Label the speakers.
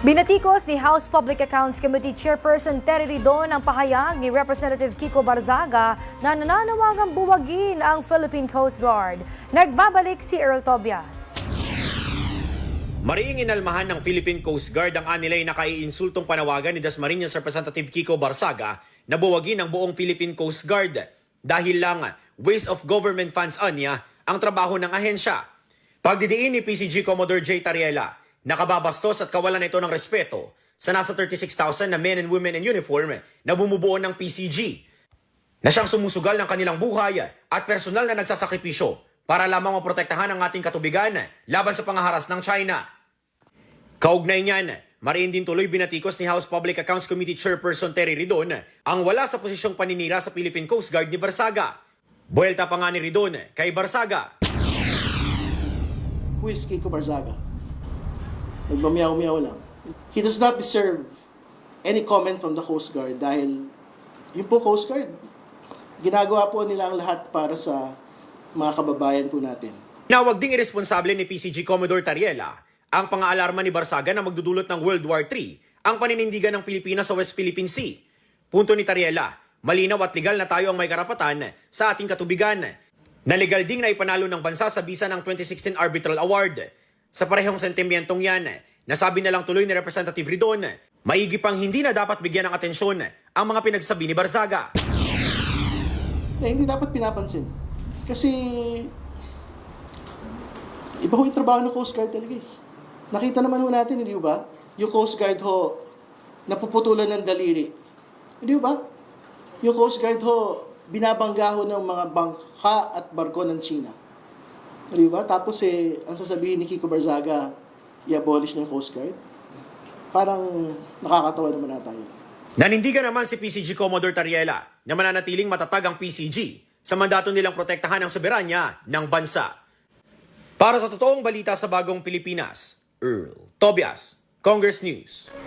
Speaker 1: Binatikos ni House Public Accounts Committee Chairperson Terry Ridon ang pahayag ni Representative Kiko Barzaga na nananawagang buwagin ang Philippine Coast Guard. Nagbabalik si Earl Tobias.
Speaker 2: Mariing inalmahan ng Philippine Coast Guard ang anilay na kaiinsultong panawagan ni Dasmariñas Representative Kiko Barsaga na buwagin ang buong Philippine Coast Guard dahil lang waste of government funds anya ang trabaho ng ahensya. Pagdidiin ni PCG Commodore J. Tariela, nakababastos at kawalan ito ng respeto sa nasa 36,000 na men and women in uniform na bumubuo ng PCG na siyang sumusugal ng kanilang buhay at personal na nagsasakripisyo para lamang maprotektahan ang ating katubigan laban sa pangaharas ng China. Kaugnay niyan, mariin din tuloy binatikos ni House Public Accounts Committee Chairperson Terry Ridon ang wala sa posisyong paninira sa Philippine Coast Guard ni Barsaga. Buelta pa nga ni Ridon kay Barsaga.
Speaker 3: Who is Kiko Barzaga? Nagmamiyaw-miyaw lang. He does not deserve any comment from the Coast Guard dahil yung po Coast Guard, ginagawa po nila ang lahat para sa mga kababayan po natin.
Speaker 2: Nawag ding irresponsable ni PCG Commodore Tariela ang pang-aalarma ni Barsaga na magdudulot ng World War III ang paninindigan ng Pilipinas sa West Philippine Sea. Punto ni Tariela, malinaw at legal na tayo ang may karapatan sa ating katubigan. Na legal ding na ipanalo ng bansa sa bisa ng 2016 Arbitral Award. Sa parehong sentimentong yan, nasabi na lang tuloy ni Representative Ridon, maigi pang hindi na dapat bigyan ng atensyon ang mga pinagsabi ni Barsaga.
Speaker 3: Na hindi dapat pinapansin. Kasi iba ho yung trabaho ng Coast Guard talaga eh. Nakita naman ho natin, hindi ba? Yung Coast Guard ho, napuputulan ng daliri. Hindi ba? Yung Coast Guard ho, binabangga ho ng mga bangka at barko ng China. Hindi ba? Tapos eh, ang sasabihin ni Kiko Barzaga, i-abolish ng Coast Guard. Parang nakakatawa naman na.
Speaker 2: Nanindigan naman si PCG Commodore Tariela na mananatiling matatag ang PCG sa mandato nilang protektahan ang soberanya ng bansa. Para sa totoong balita sa bagong Pilipinas, Earl Tobias, Congress News.